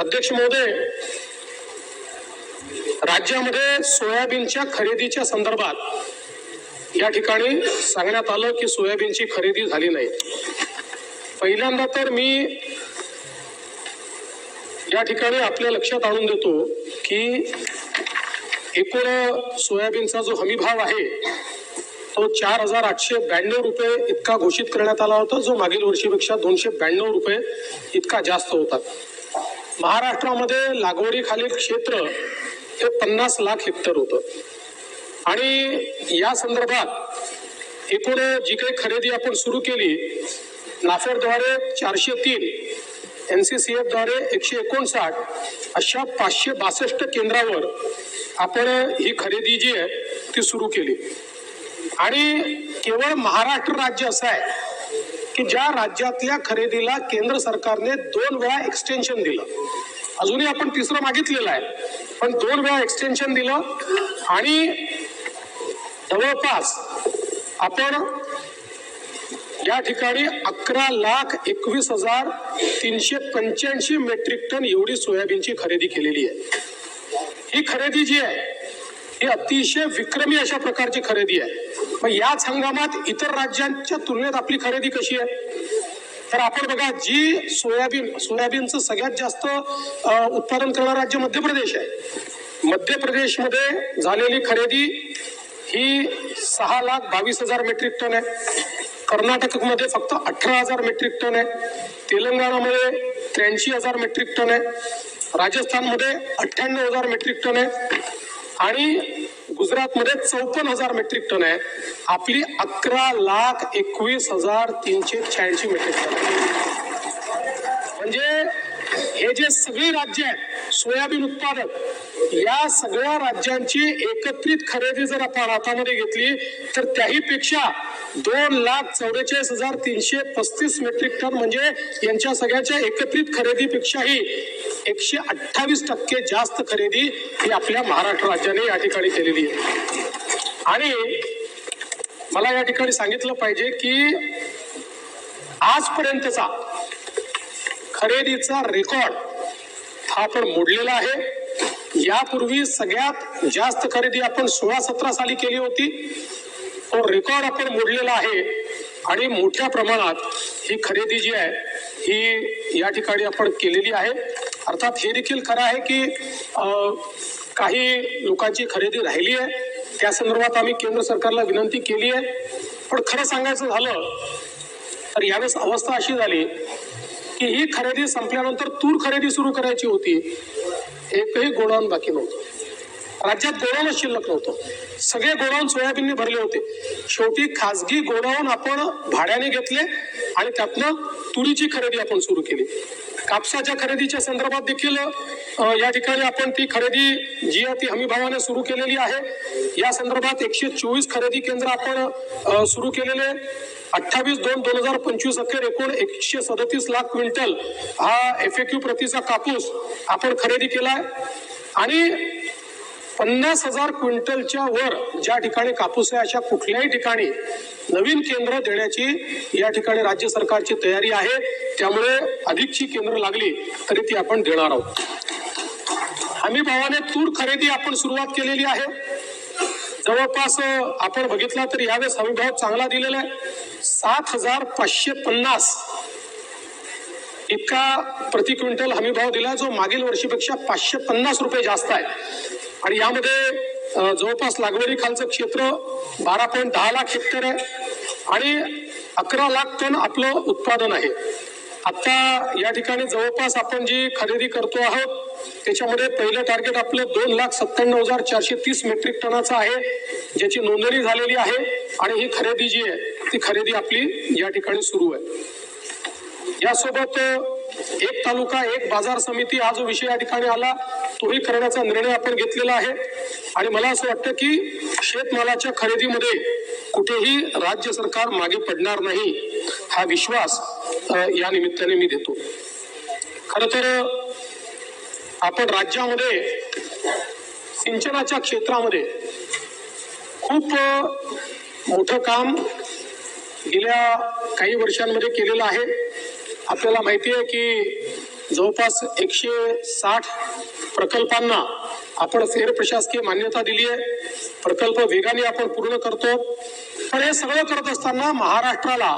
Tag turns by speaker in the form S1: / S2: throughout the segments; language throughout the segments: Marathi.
S1: अध्यक्ष महोदय राज्यामध्ये सोयाबीनच्या खरेदीच्या संदर्भात या ठिकाणी सांगण्यात आलं की सोयाबीनची खरेदी झाली नाही. पहिल्यांदा तर मी या ठिकाणी आपल्या लक्षात आणून देतो की एकूण सोयाबीनचा जो हमी भाव आहे तो चार हजार आठशे ब्याण्णव रुपये इतका घोषित करण्यात आला होता जो मागील वर्षीपेक्षा दोनशे ब्याण्णव रुपये इतका जास्त होता. महाराष्ट्रामध्ये लागवडीखालील क्षेत्र हे पन्नास लाख हेक्टर होतं. आणि या संदर्भात एकूण जी काही खरेदी आपण सुरू केली नाफेडद्वारे चारशे तीन एन सी सी एफद्वारे एकशे एकोणसाठ अशा पाचशे बासष्ट केंद्रावर आपण ही खरेदी जी आहे ती सुरू केली. आणि केवळ महाराष्ट्र राज्य असं आहे की ज्या राज्यातल्या खरेदीला केंद्र सरकारने दोन वेळा एक्सटेन्शन दिलं. अजूनही आपण तिसरं मागितलेलं आहे. पण दोन वेळा एक्सटेन्शन दिलं आणि जवळपास आपण या ठिकाणी अकरा लाख एकवीस हजार तीनशे पंच्याऐंशी मेट्रिक टन एवढी सोयाबीनची खरेदी केलेली आहे. ही खरेदी जी आहे ही अतिशय विक्रमी अशा प्रकारची खरेदी आहे. मग याच हंगामात इतर राज्यांच्या तुलनेत आपली खरेदी कशी आहे? तर आपण बघा जी सोयाबीन सोयाबीनचं सगळ्यात जास्त उत्पादन करणारं राज्य मध्य प्रदेश आहे. मध्य प्रदेशमध्ये झालेली खरेदी ही सहा लाख बावीस हजार मेट्रिक टन आहे. कर्नाटकमध्ये फक्त अठरा हजार मेट्रिक टन आहे. तेलंगणामध्ये त्र्याऐंशी हजार मेट्रिक टन आहे. राजस्थानमध्ये अठ्ठ्याण्णव हजार मेट्रिक टन आहे. आणि गुजरातमध्ये चौपन्न हजार मेट्रिक टन आहे आपली अकरा लाख एकवीस हजार तीनशे शहाऐंशी मेट्रिक टन आहे. म्हणजे हे जे सगळी राज्य आहेत सोयाबीन उत्पादक या सगळ्या राज्यांची एकत्रित खरेदी जर आपण हातामध्ये घेतली तर त्याही पेक्षा दोन लाख चौवेचाळीस हजार तीनशे पस्तीस मेट्रिक टन म्हणजे यांच्या सगळ्याच्या एकत्रित खरेदीपेक्षाही एकशे अठ्ठावीस टक्के जास्त खरेदी ही आपल्या महाराष्ट्र राज्याने या ठिकाणी केलेली आहे. आणि मला या ठिकाणी सांगितलं पाहिजे की आजपर्यंतचा खरेदीचा रेकॉर्ड आपण मोडलेला आहे. यापूर्वी सगळ्यात जास्त खरेदी आपण सोळा सतरा साली केली होती. तो रेकॉर्ड आपण मोडलेला आहे. आणि मोठ्या प्रमाणात ही खरेदी जी आहे ही या ठिकाणी आपण केलेली आहे. अर्थात हे देखील खरं आहे की काही लोकांची खरेदी राहिली आहे. त्या संदर्भात आम्ही केंद्र सरकारला विनंती केली आहे. पण खरं सांगायचं झालं तर यावेळेस अवस्था अशी झाली की ही खरेदी संपल्यानंतर तूर खरेदी सुरू करायची होती. एकही गोडाऊन बाकी नव्हतं. राज्यात गोडाऊनच शिल्लक नव्हतं सगळे गोडाऊन सोयाबीनने भरले होते. शेवटी खासगी गोडाऊन आपण भाड्याने घेतले आणि त्यातनं तुरीची खरेदी आपण सुरू केली. कापसाच्या खरेदीच्या संदर्भात देखील या ठिकाणी आपण ती खरेदी जी आहे ती हमी भावाने सुरू केलेली आहे. या संदर्भात एकशे चोवीस खरेदी केंद्र आपण सुरू केलेले. अठ्ठावीस दोन दोन हजार पंचवीस अखेर एकूण एकशे सदतीस लाख क्विंटल हा एफ प्रतीचा कापूस आपण खरेदी केलाय. आणि पन्नास हजार क्विंटलच्या वर ज्या ठिकाणी कापूस आहे अशा कुठल्याही ठिकाणी नवीन केंद्र देण्याची या ठिकाणी राज्य सरकारची तयारी आहे. त्यामुळे अधिकची केंद्र लागली तरी ती आपण देणार आहोत. हमी भावाने तूर खरेदी आपण सुरुवात केलेली आहे. जवळपास आपण बघितला तर यावेळेस हमी भाव चांगला दिलेला आहे. सात हजार पाचशे पन्नास इतका प्रति क्विंटल हमी भाव दिला जो मागील वर्षीपेक्षा पाचशे पन्नास रुपये जास्त आहे. आणि यामध्ये जवळपास लागवडी खालचं क्षेत्र बारा पॉईंट दहा लाख हेक्टर आहे आणि अकरा लाख टन आपलं उत्पादन आहे. आता या ठिकाणी जवळपास आपण जी खरेदी करतो आहोत त्याच्यामध्ये पहिलं टार्गेट आपलं दोन लाख सत्त्याण्णव हजार चारशे तीस मेट्रिक टनाचं आहे ज्याची नोंदणी झालेली आहे आणि ही खरेदी जी आहे ती खरेदी आपली या ठिकाणी सुरू आहे. यासोबत एक तालुका एक बाजार समिती हा जो विषय या ठिकाणी आला तोही करण्याचा निर्णय आपण घेतलेला आहे. आणि मला असं वाटतं की शेतमालाच्या खरेदीमध्ये कुठेही राज्य सरकार मागे पडणार नाही हा विश्वास या निमित्ताने मी देतो. खर तर आपण राज्यामध्ये सिंचनाच्या क्षेत्रामध्ये खूप मोठं काम गेल्या काही वर्षांमध्ये केलेलं आहे. आपल्याला माहिती आहे की जवळपास एकशे साठ प्रकल्पांना आपण फेर प्रशासकीय मान्यता दिली आहे. प्रकल्प वेगाने आपण पूर्ण करतो. पण हे सगळं करत असताना महाराष्ट्राला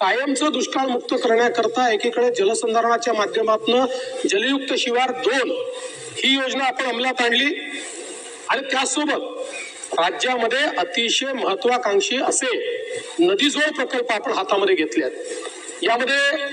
S1: कायमचं दुष्काळ मुक्त करण्याकरता एकीकडे जलसंधारणाच्या माध्यमातून जलयुक्त शिवार दोन ही योजना आपण अंमलात आणली. आणि त्यासोबत राज्यामध्ये अतिशय महत्वाकांक्षी असे नदीजोड प्रकल्प आपण हातामध्ये घेतले आहेत. यामध्ये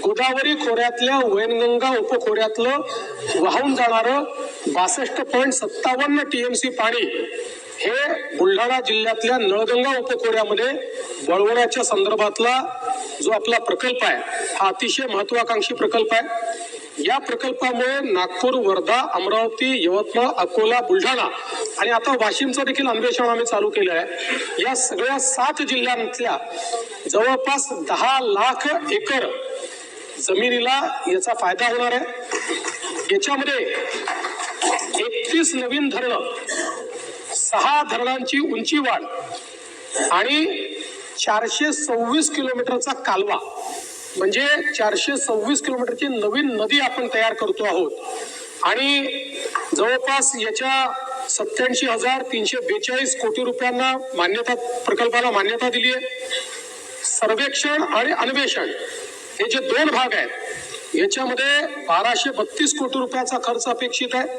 S1: गोदावरी खोऱ्यातल्या वैनगंगा उपखोऱ्यातलं वाहून जाणारं बासष्ट पॉईंट सत्तावन्न टीएमसी पाणी हे बुलढाणा जिल्ह्यातल्या नळगंगा उपखोऱ्यामध्ये वळवण्याच्या संदर्भातला जो आपला प्रकल्प आहे हा अतिशय महत्वाकांक्षी प्रकल्प आहे. या प्रकल्पामुळे नागपूर वर्धा अमरावती यवतमाळ अकोला बुलढाणा आणि आता वाशिमचं देखील अन्वेषण आम्ही चालू केलं आहे या सगळ्या सात जिल्ह्यांतल्या जवळपास दहा लाख एकर जमिनीला याचा फायदा होणार आहे. याच्यामध्ये एकतीस नवीन धरणं सहा धरणांची उंची वाढ आणि चारशे सव्वीस किलोमीटरचा कालवा म्हणजे चारशे सव्वीस किलोमीटरची नवीन नदी आपण तयार करतो आहोत. आणि जवळपास याच्या सत्याऐंशी हजार तीनशे बेचाळीस कोटी रुपयांना मान्यता प्रकल्पाला मान्यता दिली आहे. सर्वेक्षण आणि अन्वेषण हे जे दोन भाग आहेत याच्यामध्ये बाराशे बत्तीस कोटी रुपयाचा खर्च अपेक्षित आहे.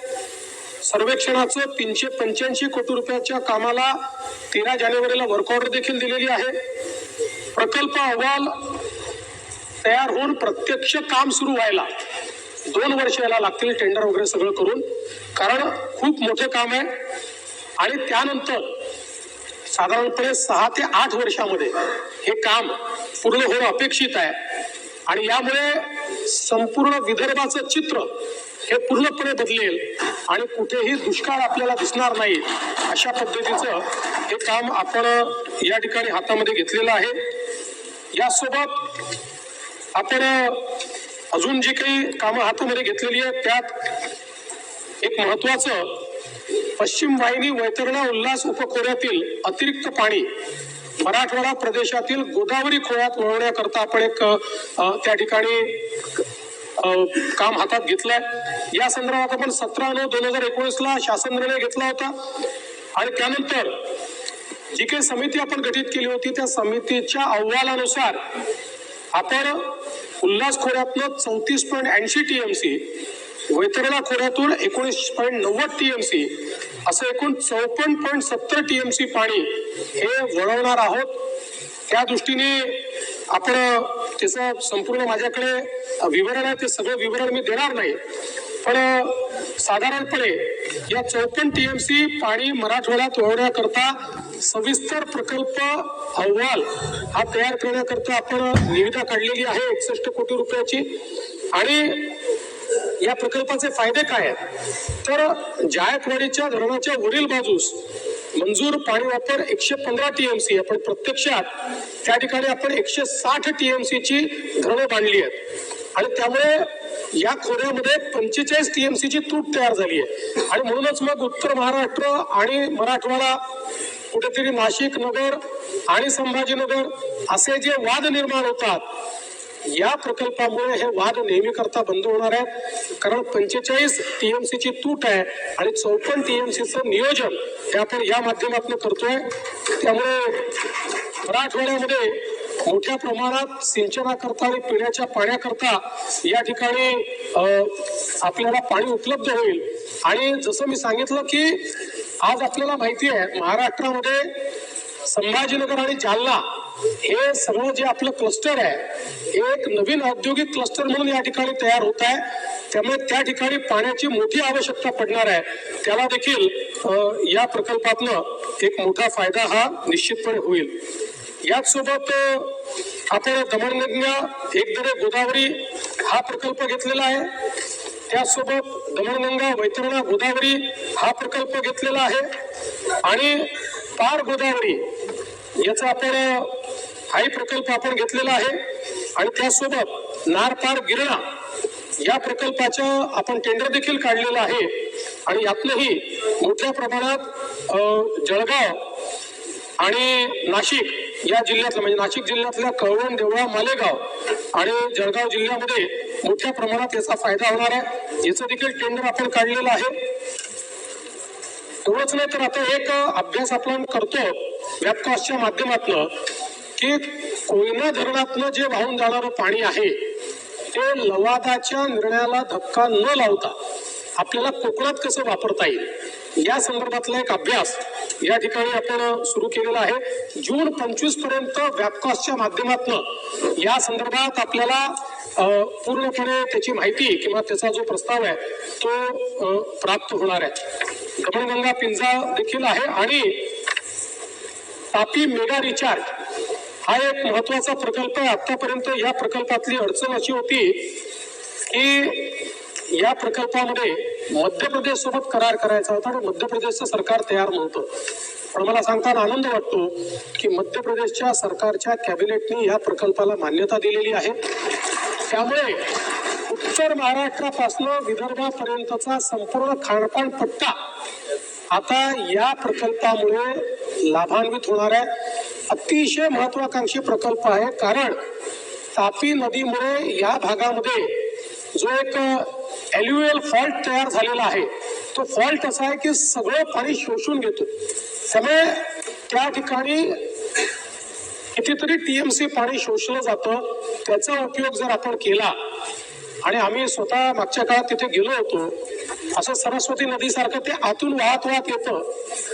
S1: सर्वेक्षणाचं तीनशे पंच्याऐंशी कोटी रुपयाच्या कामाला तेरा जानेवारीला वर्क ऑर्डर देखील दिलेली आहे. प्रकल्प अहवाल तयार होऊन प्रत्यक्ष काम सुरू व्हायला दोन वर्ष याला लागतील टेंडर वगैरे सगळं करून. कारण खूप मोठं काम आहे. आणि त्यानंतर साधारणपणे सहा ते आठ वर्षामध्ये हे काम पूर्ण होणं अपेक्षित आहे. आणि यामुळे संपूर्ण विदर्भाचं चित्र हे पूर्णपणे बदलेल आणि कुठेही दुष्काळ आपल्याला दिसणार नाही अशा पद्धतीचं हे काम आपण या ठिकाणी हातामध्ये घेतलेलं आहे. यासोबत आपण अजून जी काही कामं हातामध्ये घेतलेली आहेत त्यात एक महत्वाचं पश्चिम वाहिनी वैतरणा उल्हास उपखोऱ्यातील अतिरिक्त पाणी मराठवाडा प्रदेशातील गोदावरी खोऱ्यात वळवण्याकरता आपण एक त्या ठिकाणी काम हातात घेतलंय. या संदर्भात आपण सतरा नऊ दोन हजार एकोणीस ला शासन निर्णय घेतला होता. आणि त्यानंतर जी काही समिती आपण गठीत केली होती त्या समितीच्या अहवालानुसार आपण उल्हास खोऱ्यातलं चौतीस पॉईंट ऐंशी टीएमसी वैतरणा खोऱ्यातून एकोणीस पॉईंट नव्वद टीएमसी असं एकूण चौपन्न पॉईंट सत्तर टीएमसी पाणी हे वळवणार आहोत. त्या दृष्टीने आपण त्याचं संपूर्ण माझ्याकडे विवरण आहे ते सगळं विवरण मी देणार नाही. पण साधारणपणे या चौपन्न टीएमसी पाणी मराठवाड्यात वळवण्याकरता सविस्तर प्रकल्प अहवाल हा तयार करण्याकरता आपण निविदा काढलेली आहे. एकसष्ट कोटी रुपयाची. आणि या प्रकल्पाचे फायदे काय आहेत? तर जायकवाडीच्या धरणाच्या वरील बाजूस मंजूर पाणी वापर एकशे पंधरा टीएमसी आपण प्रत्यक्षात त्या ठिकाणी आपण एकशे साठ टीएमसीची धरणं बांधली आहेत. आणि त्यामुळे या खोऱ्यामध्ये पंचेचाळीस टीएमसीची तूट तयार झाली आहे. आणि म्हणूनच मग उत्तर महाराष्ट्र आणि मराठवाडा कुठेतरी नाशिक नगर आणि संभाजीनगर असे जे वाद निर्माण होतात या प्रकल्पामुळे हे वाद नेहमी करता बंद होणार आहेत. कारण पंचेचाळीस टीएमसी ची तूट आहे आणि चौपन्न टीएमसीचं नियोजन हे आपण या माध्यमातून करतोय. त्यामुळे मराठवाड्यामध्ये मोठ्या प्रमाणात सिंचनाकरता आणि पिण्याच्या पाण्याकरता या ठिकाणी आपल्याला पाणी उपलब्ध होईल. आणि जसं मी सांगितलं की आज आपल्याला माहिती आहे महाराष्ट्रामध्ये संभाजीनगर आणि जालना हे सगळं जे आपलं क्लस्टर आहे हे एक नवीन औद्योगिक क्लस्टर म्हणून या ठिकाणी तयार होत आहे. त्यामुळे त्या ठिकाणी पाण्याची मोठी आवश्यकता पडणार आहे. त्याला देखील या प्रकल्पातनं एक मोठा फायदा हा निश्चितपणे होईल. याच सोबत आपण दमणगंगा एकदरे गोदावरी हा प्रकल्प घेतलेला आहे. त्याचसोबत दमणगंगा वैतरणा गोदावरी हा प्रकल्प घेतलेला आहे. आणि पार गोदावरी याचा आपण हाही प्रकल्प आपण घेतलेला आहे. आणि त्यासोबत नारपार गिरणा या प्रकल्पाच्या आपण टेंडर देखील काढलेलं आहे. आणि यातनंही मोठ्या प्रमाणात जळगाव आणि नाशिक या जिल्ह्यातलं म्हणजे नाशिक जिल्ह्यातल्या कळवण देवळा मालेगाव आणि जळगाव जिल्ह्यामध्ये मोठ्या प्रमाणात याचा फायदा होणार आहे. याचं देखील टेंडर आपण काढलेलं आहे. एवढंच नाही तर आता एक अभ्यास आपण करतो वेबकास्टच्या माध्यमातून की कोयना धरणातलं जे वाहून जाणारं पाणी आहे ते लवादाच्या निर्णयाला धक्का न लावता आपल्याला कोकणात कसं वापरता येईल? या संदर्भातला एक अभ्यास या ठिकाणी आपण सुरू केलेला आहे. जून पंचवीसपर्यंत वेबकास्टच्या माध्यमातून या संदर्भात आपल्याला पूर्णपणे त्याची माहिती किंवा त्याचा जो प्रस्ताव आहे तो प्राप्त होणार आहे. दमणगंगा पिंजा देखील आहे आणि तापी मेगा रिचार्ज हा एक महत्त्वाचा प्रकल्प आहे. आतापर्यंत या प्रकल्पातली अडचण अशी होती की या प्रकल्पामध्ये मध्य प्रदेश सोबत करार करायचा होता आणि मध्य प्रदेशचं सरकार तयार नव्हतं. पण मला सांगताना आनंद वाटतो की मध्य प्रदेशच्या सरकारच्या कॅबिनेटने या प्रकल्पाला मान्यता दिलेली आहे. त्यामुळे उत्तर महाराष्ट्रापासून विदर्भापर्यंतचा संपूर्ण खाणपान पट्टा आता या प्रकल्पामुळे लाभान्वित होणार आहे. अतिशय महत्वाकांक्षी प्रकल्प आहे. कारण तापी नदीमुळे या भागामध्ये जो एक एल्युएल फॉल्ट तयार झालेला आहे. तो फॉल्ट असा आहे की सगळं पाणी शोषून घेतो. त्यामुळे त्या ठिकाणी कितीतरी टीएमसी पाणी शोषलं जातं. त्याचा उपयोग जर आपण केला आणि आम्ही स्वतः मागच्या काळात तिथे गेलो होतो असं सरस्वती नदीसारखं ते आतून वाहत वाहत येतं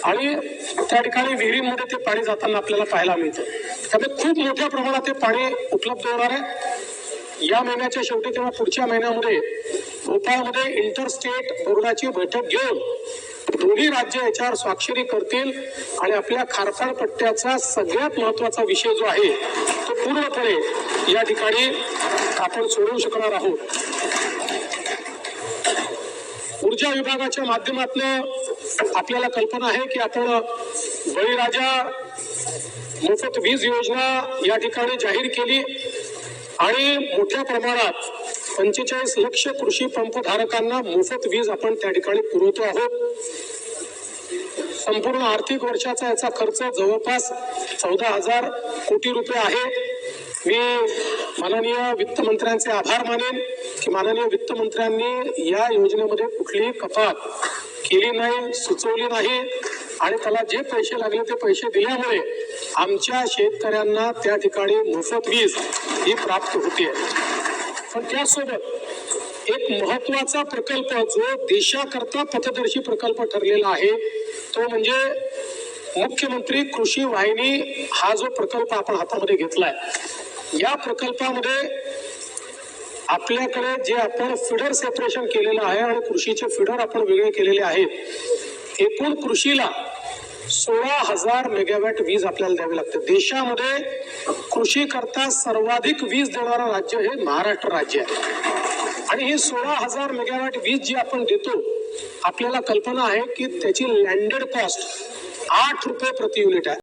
S1: आणि त्या ठिकाणी विहिरींमध्ये ते पाणी जाताना आपल्याला पाहायला मिळतं. त्यामुळे खूप मोठ्या प्रमाणात ते पाणी उपलब्ध होणार आहे. या महिन्याच्या शेवटी किंवा पुढच्या महिन्यामध्ये भोपाळमध्ये इंटरस्टेट बोर्डाची बैठक घेऊन दोन्ही राज्य याच्यावर स्वाक्षरी करतील आणि आपल्या खारफाड पट्ट्याचा सगळ्यात महत्त्वाचा विषय जो आहे तो पूर्णपणे या ठिकाणी आपण सोडवू शकणार आहोत. ऊर्जा विभागाच्या माध्यमातून आपल्याला कल्पना आहे की आपण बळीराजा मोफत वीज योजना या ठिकाणी जाहीर केली आणि मोठ्या प्रमाणात पंचेचाळीस लक्ष कृषी पंप धारकांना मोफत वीज आपण त्या ठिकाणी पुरवतो आहोत. संपूर्ण आर्थिक वर्षाचा याचा खर्च जवळपास चौदा हजार कोटी रुपये आहे. मी माननीय वित्तमंत्र्यांचे आभार मानेन की माननीय वित्तमंत्र्यांनी या योजनेमध्ये कुठलीही कपात केली नाही सुचवली नाही आणि त्याला जे पैसे लागले ते पैसे दिल्यामुळे आमच्या शेतकऱ्यांना त्या ठिकाणी मोफत वीज ही प्राप्त होते. पण त्यासोबत एक महत्त्वाचा प्रकल्प जो देशाकरता पथदर्शी प्रकल्प ठरलेला आहे तो म्हणजे मुख्यमंत्री कृषी वाहिनी हा जो प्रकल्प आपण हातामध्ये घेतलाय. या प्रकल्पामध्ये आपल्याकडे जे आपण फिडर सेपरेशन केलेलं आहे आणि कृषीचे फिडर आपण वेगळे केलेले आहेत एकूण कृषीला सोळा हजार मेगावॅट वीज आपल्याला द्यावी लागते. देशामध्ये कृषी करता सर्वाधिक वीज देणारं राज्य हे महाराष्ट्र राज्य आहे. आणि ही सोळा हजार मेगावॅट वीज जी आपण देतो आपल्याला कल्पना आहे की त्याची लँडेड कॉस्ट आठ रुपये प्रति युनिट आहे.